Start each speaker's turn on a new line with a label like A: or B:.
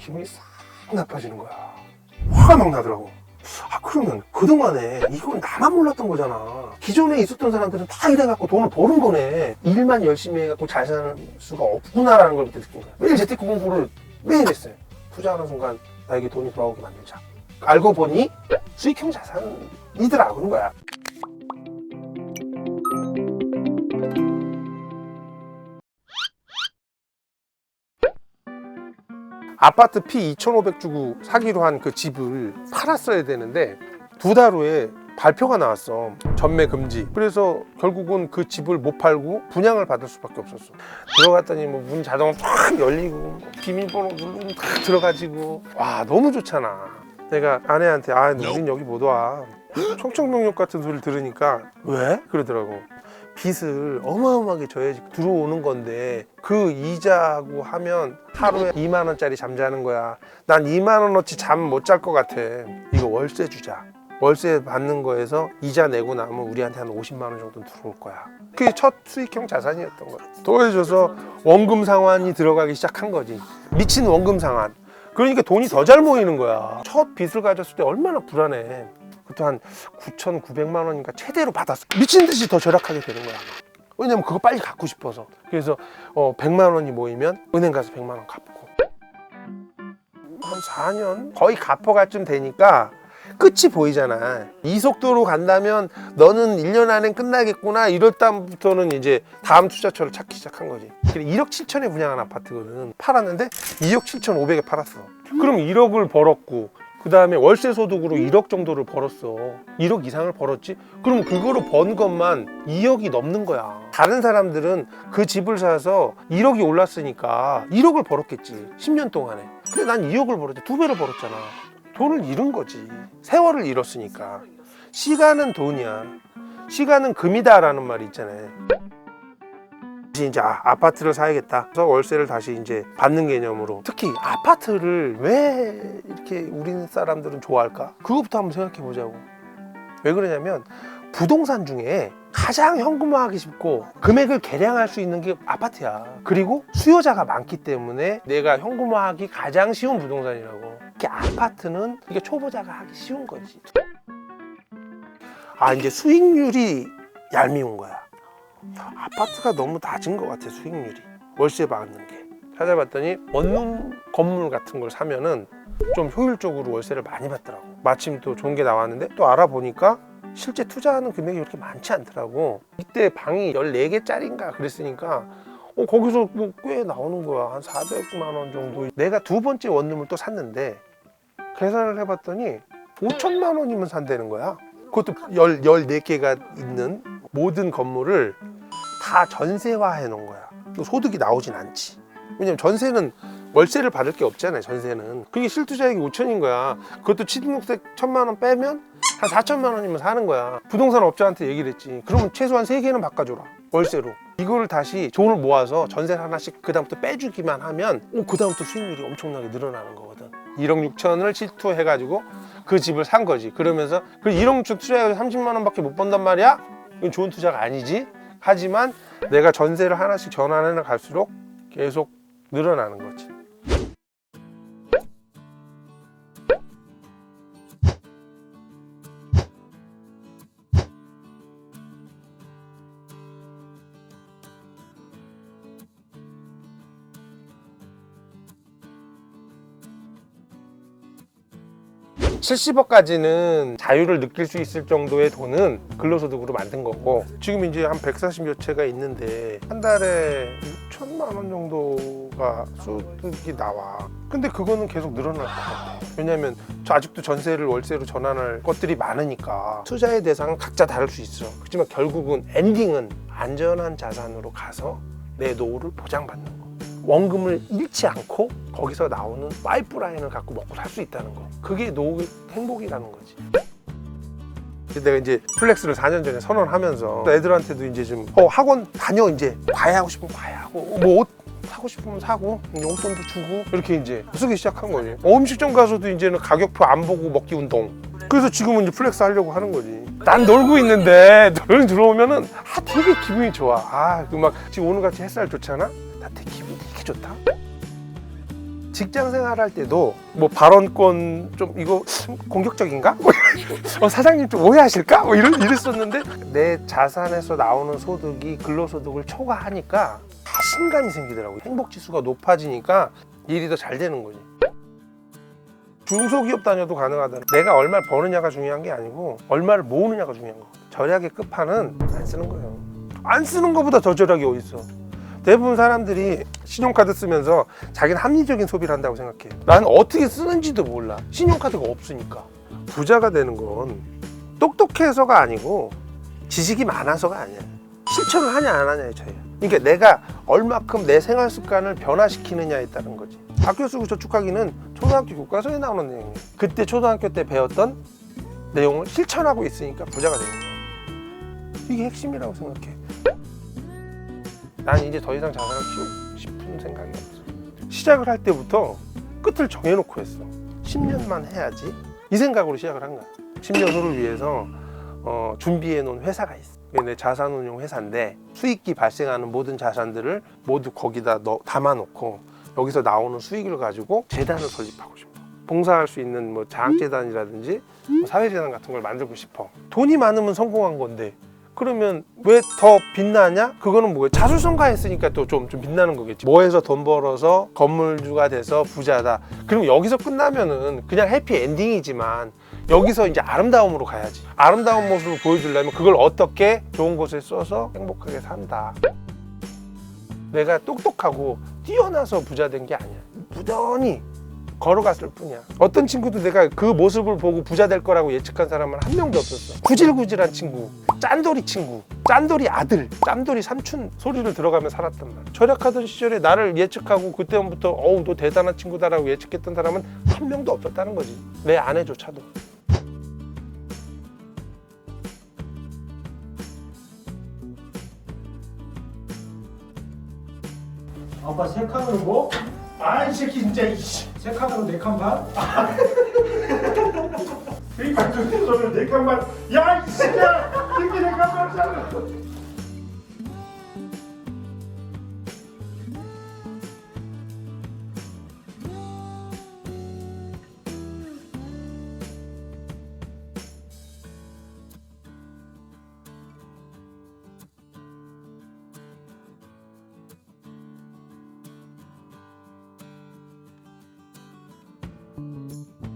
A: 기분이 싹 나빠지는 거야. 화가 막 나더라고. 아 그러면 그동안에 이건 나만 몰랐던 거잖아. 기존에 있었던 사람들은 다 일해갖고 돈을 버는 거네. 일만 열심히 해갖고 잘 사는 수가 없구나라는 걸 느낀 거야. 매일 재테크 공부를 매일 했어요. 투자하는 순간 나에게 돈이 돌아오게 만들자. 알고 보니 수익형 자산이더라고는 거야. 아파트 피2,500 주고 사기로 한 그 집을 팔았어야 되는데 두 달 후에 발표가 나왔어. 전매 금지. 그래서 결국은 그 집을 못 팔고 분양을 받을 수밖에 없었어. 들어갔더니 뭐 문 자동 쫙 열리고 뭐 비밀번호 누르면 탁 들어가지고 와 너무 좋잖아. 내가 아내한테 아 우린 여기 못 와. 청청명령 같은 소리를 들으니까 왜? 그러더라고. 빚을 어마어마하게 져야지 들어오는 건데 그 이자하고 하면 하루에 2만 원짜리 잠자는 거야. 난 2만 원어치 잠 못 잘 것 같아. 이거 월세 주자. 월세 받는 거에서 이자 내고 나면 우리한테 한 50만 원 정도 들어올 거야. 그게 첫 수익형 자산이었던 거야. 더해져서 원금 상환이 들어가기 시작한 거지. 미친 원금 상환. 그러니까 돈이 더 잘 모이는 거야. 첫 빚을 가졌을 때 얼마나 불안해. 그때 한 9,900만 원인가 최대로 받았어. 미친 듯이 더 절약하게 되는 거야. 왜냐면 그거 빨리 갖고 싶어서. 그래서 어 100만 원이 모이면 은행 가서 100만 원 갚고. 한 4년 거의 갚아갈 쯤 되니까 끝이 보이잖아. 이 속도로 간다면 너는 1년 안에 끝나겠구나. 이럴 때부터는 이제 다음 투자처를 찾기 시작한 거지. 1억 7천에 분양한 아파트거든. 팔았는데 2억 7천 5백에 팔았어. 그럼 1억을 벌었고 그 다음에 월세 소득으로 1억 정도를 벌었어. 1억 이상을 벌었지? 그럼 그거로 번 것만 2억이 넘는 거야. 다른 사람들은 그 집을 사서 1억이 올랐으니까 1억을 벌었겠지. 10년 동안에. 근데 난 2억을 벌었지. 두 배를 벌었잖아. 돈을 잃은 거지. 세월을 잃었으니까. 시간은 돈이야. 시간은 금이다 라는 말이 있잖아요. 이제 아, 아파트를 사야겠다. 그래서 월세를 다시 이제 받는 개념으로. 특히 아파트를 왜 이렇게 우리 사람들은 좋아할까? 그것부터 한번 생각해 보자고. 왜 그러냐면 부동산 중에 가장 현금화하기 쉽고 금액을 계량할 수 있는 게 아파트야. 그리고 수요자가 많기 때문에 내가 현금화하기 가장 쉬운 부동산이라고. 이렇게 아파트는 이게 초보자가 하기 쉬운 거지. 아 이제 수익률이 얄미운 거야. 아파트가 너무 낮은 것 같아 수익률이. 월세 받는 게. 찾아봤더니 원룸 건물 같은 걸 사면은 좀 효율적으로 월세를 많이 받더라고. 마침 또 좋은 게 나왔는데 또 알아보니까 실제 투자하는 금액이 그렇게 많지 않더라고. 이때 방이 14개짜리인가 그랬으니까 어, 거기서 뭐 꽤 나오는 거야. 한 400만 원 정도. 내가 두 번째 원룸을 또 샀는데 계산을 해봤더니 5천만 원이면 산다는 거야. 그것도 10, 14개가 있는 모든 건물을 다 전세화 해 놓은 거야. 또 소득이 나오진 않지. 왜냐면 전세는 월세를 받을 게 없잖아요. 전세는. 그게 실투자액이 5천인 거야. 그것도 취등록세 천만 원 빼면 한 4천만 원이면 사는 거야. 부동산 업자한테 얘기를 했지. 그러면 최소한 3개는 바꿔줘라. 월세로. 이거를 다시 돈을 모아서 전세를 하나씩 그다음부터 빼주기만 하면 오, 그다음부터 수익률이 엄청나게 늘어나는 거거든. 1억 6천을 실투해가지고 그 집을 산 거지. 그러면서 그 1억 6천 투자해서 30만 원밖에 못 번단 말이야? 이건 좋은 투자가 아니지. 하지만 내가 전세를 하나씩 전환해 갈수록 계속 늘어나는 거지. 칠십 억까지는 자유를 느낄 수 있을 정도의 돈은 근로소득으로 만든 거고 지금 이제 한 140여 채가 있는데 한 달에 6천만 원 정도가 소득이 나와. 근데 그거는 계속 늘어날 것 같아. 왜냐면 저 아직도 전세를 월세로 전환할 것들이 많으니까 투자의 대상은 각자 다를 수 있어. 그렇지만 결국은 엔딩은 안전한 자산으로 가서 내 노후를 보장받는 거 원금을 잃지 않고 거기서 나오는 파이프라인을 갖고 먹고 살 수 있다는 거. 그게 노후 행복이라는 거지. 내가 이제 플렉스를 4년 전에 선언하면서 애들한테도 이제 좀 어, 학원 다녀 이제. 과외 하고 싶으면 과외 하고 뭐 옷 사고 싶으면 사고 용돈도 주고 이렇게 이제 쓰기 시작한 거지. 어, 음식점 가서도 이제는 가격표 안 보고 먹기 운동. 그래서 지금은 이제 플렉스 하려고 하는 거지. 난 놀고 있는데 너는 들어오면은 아 되게 기분이 좋아. 아그 막 지금 오늘 같이 햇살 좋잖아? 나 되게 되게 좋다 직장 생활할 때도 뭐 발언권 좀 이거 공격적인가? 뭐 어, 사장님 좀 오해하실까? 뭐 이런 이랬었는데 내 자산에서 나오는 소득이 근로소득을 초과하니까 자신감이 생기더라고. 행복 지수가 높아지니까 일이 더 잘 되는 거지. 중소기업 다녀도 가능하다. 내가 얼마를 버느냐가 중요한 게 아니고 얼마를 모으느냐가 중요한 거. 절약의 끝판은 안 쓰는 거예요. 안 쓰는 것보다 더 절약이 어디 있어? 대부분 사람들이 신용카드 쓰면서 자기는 합리적인 소비를 한다고 생각해. 나는 어떻게 쓰는지도 몰라. 신용카드가 없으니까. 부자가 되는 건 똑똑해서가 아니고 지식이 많아서가 아니야. 실천을 하냐 안 하냐의 차이야. 그러니까 내가 얼마큼 내 생활 습관을 변화시키느냐에 따른 거지. 학교 쓰고 저축하기는 초등학교 교과서에 나오는 내용이야. 그때 초등학교 때 배웠던 내용을 실천하고 있으니까 부자가 되는 거야. 이게 핵심이라고 생각해. 난 이제 더 이상 자산을 키우고 싶은 생각이 없어. 시작을 할 때부터 끝을 정해놓고 했어. 10년만 해야지. 이 생각으로 시작을 한 거야. 10년 후를 위해서 어, 준비해 놓은 회사가 있어. 내 자산운용 회사인데 수익이 발생하는 모든 자산들을 모두 거기다 넣, 담아놓고 여기서 나오는 수익을 가지고 재단을 설립하고 싶어. 봉사할 수 있는 뭐 장학재단이라든지 뭐 사회재단 같은 걸 만들고 싶어. 돈이 많으면 성공한 건데 그러면 왜 더 빛나냐? 그거는 뭐예요? 자수성가했으니까 또 좀 좀 빛나는 거겠지. 뭐 해서 돈 벌어서 건물주가 돼서 부자다. 그럼 여기서 끝나면은 그냥 해피 엔딩이지만 여기서 이제 아름다움으로 가야지. 아름다운 모습을 보여주려면 그걸 어떻게 좋은 곳에 써서 행복하게 산다. 내가 똑똑하고 뛰어나서 부자 된 게 아니야. 부단히 걸어갔을 뿐이야. 어떤 친구도 내가 그 모습을 보고 부자 될 거라고 예측한 사람은 한 명도 없었어. 구질구질한 친구, 짠돌이 친구, 짠돌이 아들, 짠돌이 삼촌 소리를 들어가며 살았단 말이야. 절약하던 시절에 나를 예측하고 그때부터 어우 너 대단한 친구다라고 예측했던 사람은 한 명도 없었다는 거지. 내 아내조차도.
B: 아빠 세 칸으로 뭐? 아이 새끼 진짜 이씨. 세 칸으로 네 칸 반? 그러니까 그 소리를 네칸 반. 야이 새끼야! 이렇게 네칸 반이잖아. Música